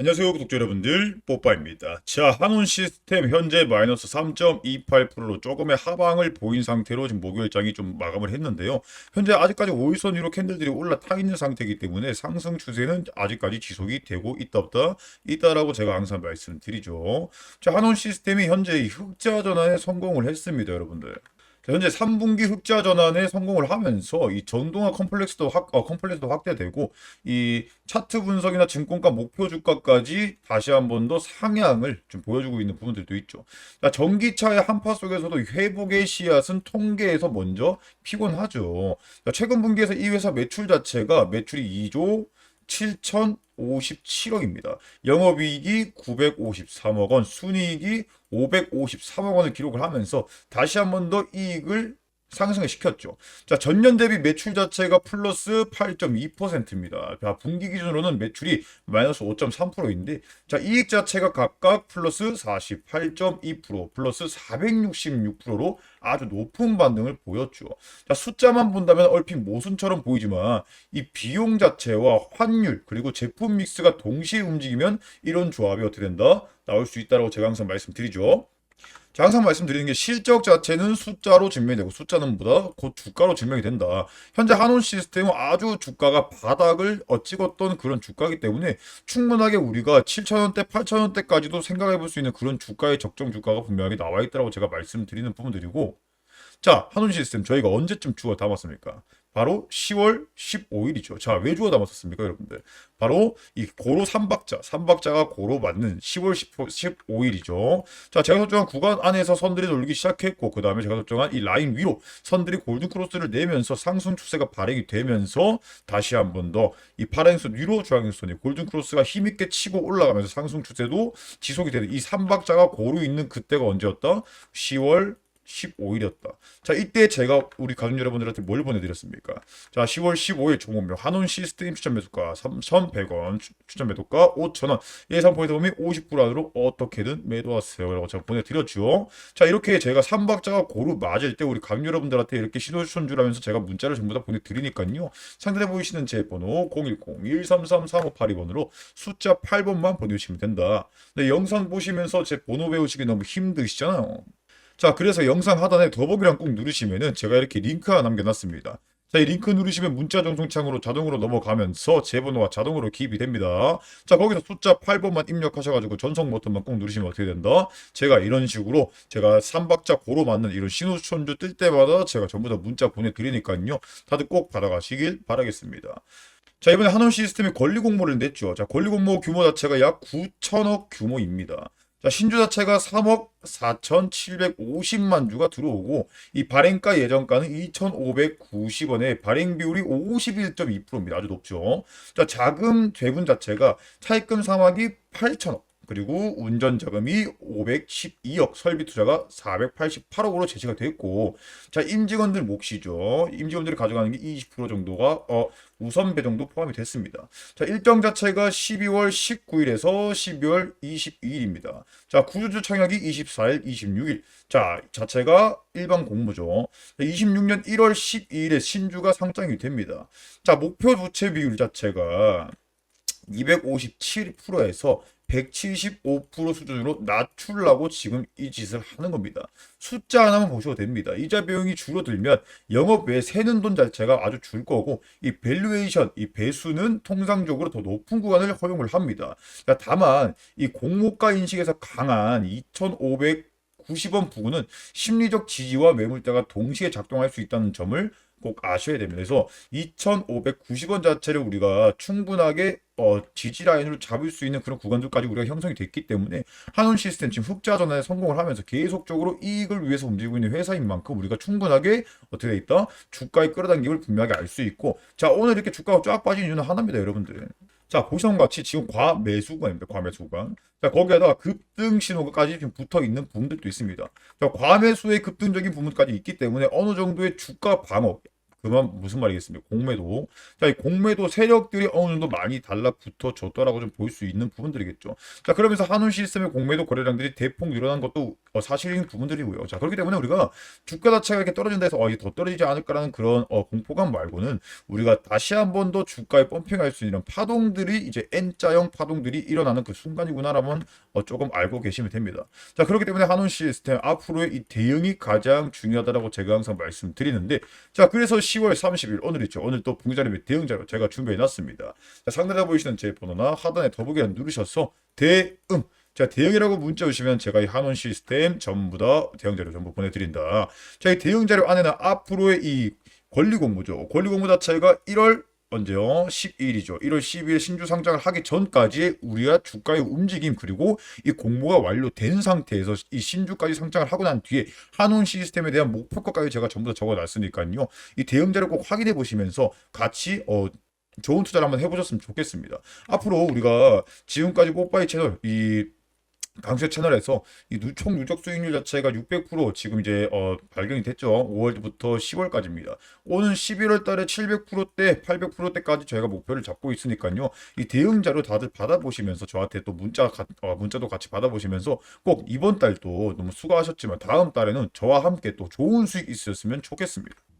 안녕하세요 구독자 여러분들 뽀빠입니다. 자 한온 시스템 현재 마이너스 3.28%로 조금의 하방을 보인 상태로 지금 목요일장이 좀 마감을 했는데요. 현재 아직까지 5일선 위로 캔들들이 올라타 있는 상태이기 때문에 상승 추세는 아직까지 지속이 되고 있다 없다 있다라고 제가 항상 말씀드리죠. 자 한온 시스템이 현재 이 흑자 전환에 성공을 했습니다 여러분들. 자, 현재 3분기 흑자 전환에 성공을 하면서 이 전동화 컴플렉스도 확, 어, 컴플렉스도 확대되고 이 차트 분석이나 증권가 목표 주가까지 다시 한 번 더 상향을 좀 보여주고 있는 부분들도 있죠. 자, 전기차의 한파 속에서도 회복의 씨앗은 통계에서 먼저 피곤하죠. 자, 최근 분기에서 이 회사 매출 자체가 매출이 2조 7,057억입니다. 영업이익이 953억 원, 순이익이 553억 원을 기록을 하면서 다시 한 번 더 이익을 상승을 시켰죠. 자, 전년 대비 매출 자체가 플러스 8.2%입니다. 자, 분기 기준으로는 매출이 마이너스 5.3%인데, 자, 이익 자체가 각각 플러스 48.2%, 플러스 466%로 아주 높은 반등을 보였죠. 자, 숫자만 본다면 얼핏 모순처럼 보이지만, 이 비용 자체와 환율, 그리고 제품 믹스가 동시에 움직이면 이런 조합이 어떻게 된다? 나올 수 있다고 제가 항상 말씀드리죠. 자, 항상 말씀드리는 게 실적 자체는 숫자로 증명이 되고 숫자는 보다 곧 주가로 증명이 된다. 현재 한온 시스템은 아주 주가가 바닥을 어, 찍었던 그런 주가이기 때문에 충분하게 우리가 7천원대, 8천원대까지도 생각해 볼 수 있는 그런 주가의 적정 주가가 분명하게 나와 있다고 제가 말씀드리는 부분들이고 자, 한온 시스템 저희가 언제쯤 주워 담았습니까? 바로 10월 15일이죠. 자, 왜 주워 담았었습니까, 여러분들? 바로 이 고로 3박자, 3박자가 고로 맞는 10월 15 일이죠. 자, 제가 설정한 구간 안에서 선들이 돌기 시작했고, 그 다음에 제가 설정한 이 라인 위로 선들이 골든 크로스를 내면서 상승 추세가 발행이 되면서 다시 한 번 더 이 파란선 위로 주황선이 골든 크로스가 힘있게 치고 올라가면서 상승 추세도 지속이 되는 이 3박자가 고루 있는 그때가 언제였다? 10월 15일이었다. 자, 이때 제가 우리 가족 여러분들한테 뭘 보내드렸습니까? 자, 10월 15일 종목명 한원 시스템 추천 매수가 3,100원, 추천 매도가 5,000원, 예상 포인트 범위 50% 안으로 어떻게든 매도하세요. 라고 제가 보내드렸죠. 자, 이렇게 제가 3박자가 고루 맞을 때 우리 가족 여러분들한테 이렇게 신호 추천 주라면서 제가 문자를 전부 다 보내드리니까요. 상단에 보이시는 제 번호 010-133-3582번으로 숫자 8번만 보내주시면 된다. 근데 영상 보시면서 제 번호 배우시기 너무 힘드시잖아요. 자, 그래서 영상 하단에 더보기란 꼭 누르시면은 제가 이렇게 링크 하나 남겨놨습니다. 자, 이 링크 누르시면 문자 전송창으로 자동으로 넘어가면서 제 번호가 자동으로 기입이 됩니다. 자, 거기서 숫자 8번만 입력하셔가지고 전송 버튼만 꼭 누르시면 어떻게 된다? 제가 이런 식으로 제가 3박자 고로 맞는 이런 신호 추천주 뜰 때마다 제가 전부 다 문자 보내드리니까요. 다들 꼭 받아가시길 바라겠습니다. 자, 이번에 한원 시스템이 권리 공모를 냈죠. 자, 권리 공모 규모 자체가 약 9천억 규모입니다. 자, 신주 자체가 3억 4,750만 주가 들어오고 이 발행가 예정가는 2,590원에 발행 비율이 51.2%입니다. 아주 높죠. 자, 자금 대분 자체가 차입금 상환이 8천억 그리고 운전 자금이 512억, 설비 투자가 488억으로 제시가 됐고, 자 임직원들 몫이죠. 임직원들이 가져가는 게 20% 정도가 어, 우선 배 정도 포함이 됐습니다. 자 일정 자체가 12월 19일에서 12월 22일입니다. 자 구주주 청약이 24일, 26일. 자 자체가 일반 공모죠. 26년 1월 12일에 신주가 상장이 됩니다. 자 목표 부채 비율 자체가 257%에서 175% 수준으로 낮추려고 지금 이 짓을 하는 겁니다. 숫자 하나만 보셔도 됩니다. 이자 비용이 줄어들면 영업 외에 새는 돈 자체가 아주 줄 거고 이 밸류에이션, 이 배수는 통상적으로 더 높은 구간을 허용을 합니다. 다만 이 공모가 인식에서 강한 2,500 90원 부근은 심리적 지지와 매물대가 동시에 작동할 수 있다는 점을 꼭 아셔야 됩니다. 그래서 2,590원 자체를 우리가 충분하게 어, 지지 라인으로 잡을 수 있는 그런 구간들까지 우리가 형성이 됐기 때문에 한원 시스템 지금 흑자 전환에 성공을 하면서 계속적으로 이익을 위해서 움직이고 있는 회사인 만큼 우리가 충분하게 어떻게 돼 있다? 주가의 끌어당김을 분명하게 알 수 있고 자 오늘 이렇게 주가가 쫙 빠진 이유는 하나입니다 여러분들 자, 보시는 것 같이 지금 과매수 구간입니다. 과매수 구간. 자, 거기에다가 급등 신호까지 지금 붙어 있는 부분들도 있습니다. 자, 과매수의 급등적인 부분까지 있기 때문에 어느 정도의 주가 방어, 그만 무슨 말이겠습니까? 공매도. 자, 이 공매도 세력들이 어느 정도 많이 달라붙어 줬더라고 좀 볼 수 있는 부분들이겠죠. 자, 그러면서 한운 시스템의 공매도 거래량들이 대폭 늘어난 것도 어, 사실인 부분들이고요. 자, 그렇기 때문에 우리가 주가 자체가 이렇게 떨어진다 해서 어, 이게 더 떨어지지 않을까라는 그런 어, 공포감 말고는 우리가 다시 한 번 더 주가에 펌핑할 수 있는 파동들이 이제 N자형 파동들이 일어나는 그 순간이구나라면 어, 조금 알고 계시면 됩니다. 자, 그렇기 때문에 한운 시스템 앞으로의 이 대응이 가장 중요하다라고 제가 항상 말씀드리는데 자, 그래서 10월 30일 오늘 있죠. 오늘 또 분기자료 및 대응 자료 제가 준비해 놨습니다. 자, 상단에 보이시는 제 번호나 하단에 더보기란 누르셔서 대응 자, 대응이라고 문자 오시면 제가 이 한원 시스템 전부 다 대응 자료 전부 보내드린다. 자, 이 대응 자료 안에는 앞으로의 이 권리 공모죠. 권리 공모 자체가 1월 언제요? 12일이죠. 1월 12일 신주 상장을 하기 전까지 우리가 주가의 움직임 그리고 이 공모가 완료된 상태에서 이 신주까지 상장을 하고 난 뒤에 한원 시스템에 대한 목표가까지 제가 전부 다 적어놨으니까요. 이 대응 자료 꼭 확인해 보시면서 같이 어 좋은 투자를 한번 해보셨으면 좋겠습니다. 앞으로 우리가 지금까지 뽀빠이 채널 이 강세 채널에서 이 누- 총 누적 수익률 자체가 600% 지금 이제 어, 발견이 됐죠. 5월부터 10월까지입니다. 오는 11월 달에 700%대, 800%대까지 저희가 목표를 잡고 있으니까요. 이 대응 자료 다들 받아보시면서 저한테 또 문자 가- 어, 문자도 같이 받아보시면서 꼭 이번 달도 너무 수고하셨지만 다음 달에는 저와 함께 또 좋은 수익 있으셨으면 좋겠습니다.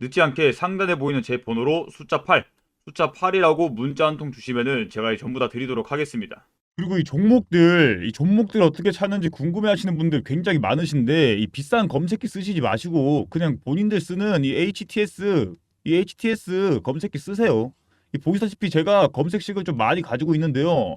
늦지 않게 상단에 보이는 제 번호로 숫자 8 숫자 8이라고 문자 한 통 주시면은 제가 전부 다 드리도록 하겠습니다. 그리고 이 종목들, 이 종목들 어떻게 찾는지 궁금해하시는 분들 굉장히 많으신데 이 비싼 검색기 쓰시지 마시고 그냥 본인들 쓰는 이 HTS, 이 HTS 검색기 쓰세요. 이 보시다시피 제가 검색식을 좀 많이 가지고 있는데요.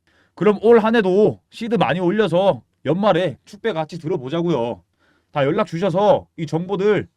그럼 올 한 해도 시드 많이 올려서 연말에 축배 같이 들어보자고요. 다 연락 주셔서 이 정보들,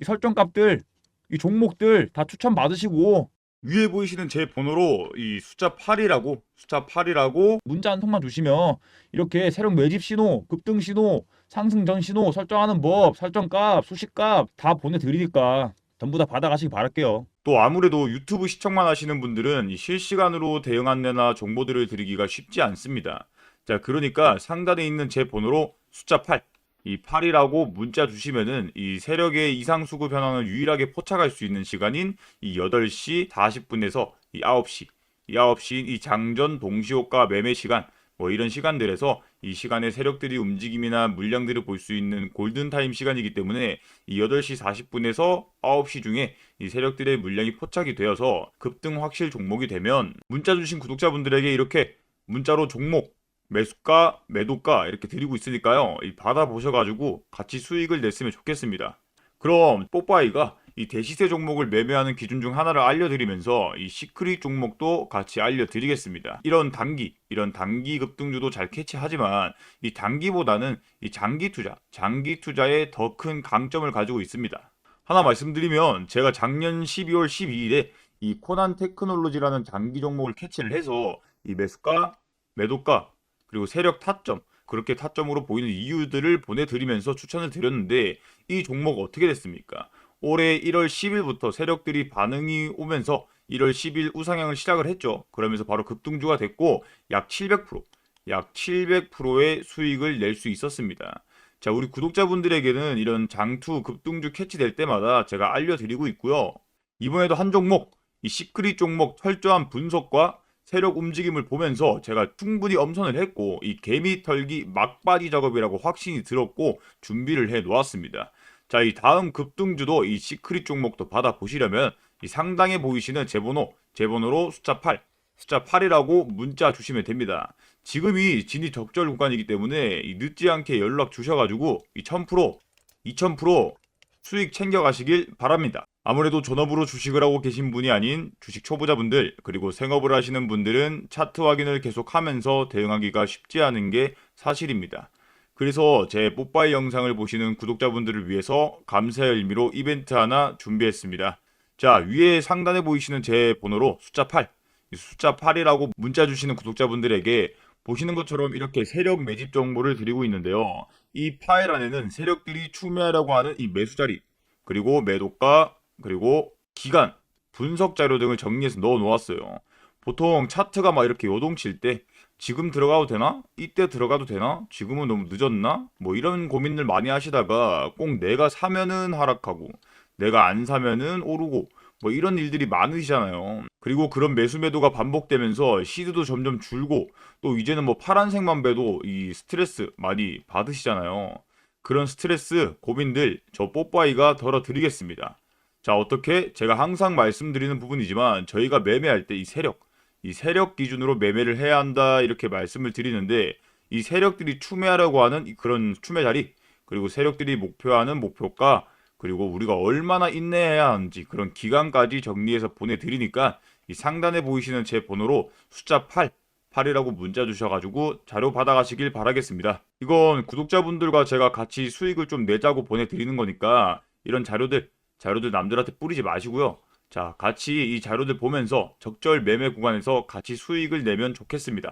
이 설정값들, 이 종목들 다 추천 받으시고 위에 보이시는 제 번호로 이 숫자 8이라고 숫자 8이라고 문자 한 통만 주시면 이렇게 새로운 매집 신호, 급등 신호, 상승 전 신호 설정하는 법, 설정값, 수식값 다 보내드리니까 전부 다 받아가시기 바랄게요. 또 아무래도 유튜브 시청만 하시는 분들은 이 실시간으로 대응 안내나 정보들을 드리기가 쉽지 않습니다. 자, 그러니까 상단에 있는 제 번호로 숫자 8, 이 8이라고 문자 주시면은 이 세력의 이상 수급 변화를 유일하게 포착할 수 있는 시간인 이 8시 40분에서 이 9시, 이 9시 이 장전 동시호가 매매 시간 뭐 이런 시간들에서 이 시간에 세력들이 움직임이나 물량들을 볼 수 있는 골든타임 시간이기 때문에 이 8시 40분에서 9시 중에 이 세력들의 물량이 포착이 되어서 급등 확실 종목이 되면 문자 주신 구독자분들에게 이렇게 문자로 종목 매수가, 매도가 이렇게 드리고 있으니까요. 이 받아보셔가지고 같이 수익을 냈으면 좋겠습니다. 그럼 뽀빠이가 이 대시세 종목을 매매하는 기준 중 하나를 알려드리면서 이 시크릿 종목도 같이 알려드리겠습니다. 이런 단기, 이런 단기 급등주도 잘 캐치하지만 이 단기보다는 이 장기 투자, 장기 투자에 더 큰 강점을 가지고 있습니다. 하나 말씀드리면 제가 작년 12월 12일에 이 코난 테크놀로지라는 장기 종목을 캐치를 해서 이 매수가, 매도가 그리고 세력 타점 그렇게 타점으로 보이는 이유들을 보내드리면서 추천을 드렸는데 이 종목 어떻게 됐습니까? 올해 1월 10일부터 세력들이 반응이 오면서 1월 10일 우상향을 시작을 했죠. 그러면서 바로 급등주가 됐고 약 700%, 약 700%의 수익을 낼 수 있었습니다. 자, 우리 구독자분들에게는 이런 장투 급등주 캐치될 때마다 제가 알려드리고 있고요. 이번에도 한 종목, 이 시크릿 종목 철저한 분석과 세력 움직임을 보면서 제가 충분히 엄선을 했고 이 개미 털기 막바지 작업이라고 확신이 들었고 준비를 해 놓았습니다. 자, 이 다음 급등주도 이 시크릿 종목도 받아 보시려면 이 상단에 보이시는 제 번호, 제 번호로 숫자 8, 숫자 8이라고 문자 주시면 됩니다. 지금이 진입 적절 구간이기 때문에 이 늦지 않게 연락 주셔가지고 이 1000%, 2000% 수익 챙겨가시길 바랍니다. 아무래도 전업으로 주식을 하고 계신 분이 아닌 주식 초보자분들 그리고 생업을 하시는 분들은 차트 확인을 계속하면서 대응하기가 쉽지 않은 게 사실입니다. 그래서 제 뽀빠이 영상을 보시는 구독자분들을 위해서 감사의 의미로 이벤트 하나 준비했습니다. 자 위에 상단에 보이시는 제 번호로 숫자 8, 이 숫자 8이라고 문자 주시는 구독자분들에게 보시는 것처럼 이렇게 세력 매집 정보를 드리고 있는데요. 이 파일 안에는 세력들이 추매하려고 하는 이 매수 자리, 그리고 매도가, 그리고 기간, 분석 자료 등을 정리해서 넣어 놓았어요. 보통 차트가 막 이렇게 요동칠 때 지금 들어가도 되나? 이때 들어가도 되나? 지금은 너무 늦었나? 뭐 이런 고민을 많이 하시다가 꼭 내가 사면은 하락하고 내가 안 사면은 오르고 뭐 이런 일들이 많으시잖아요. 그리고 그런 매수 매도가 반복되면서 시드도 점점 줄고 또 이제는 뭐 파란색만 배도 이 스트레스 많이 받으시잖아요. 그런 스트레스, 고민들 저 뽀빠이가 덜어드리겠습니다. 자, 어떻게? 제가 항상 말씀드리는 부분이지만 저희가 매매할 때 이 세력, 이 세력 기준으로 매매를 해야 한다 이렇게 말씀을 드리는데 이 세력들이 추매하려고 하는 이 그런 추매 자리 그리고 세력들이 목표하는 목표가 그리고 우리가 얼마나 인내해야 하는지 그런 기간까지 정리해서 보내드리니까 이 상단에 보이시는 제 번호로 숫자 8 8이라고 문자 주셔가지고 자료 받아가시길 바라겠습니다. 이건 구독자분들과 제가 같이 수익을 좀 내자고 보내드리는 거니까 이런 자료들, 자료들 남들한테 뿌리지 마시고요. 자, 같이 이 자료들 보면서 적절 매매 구간에서 같이 수익을 내면 좋겠습니다.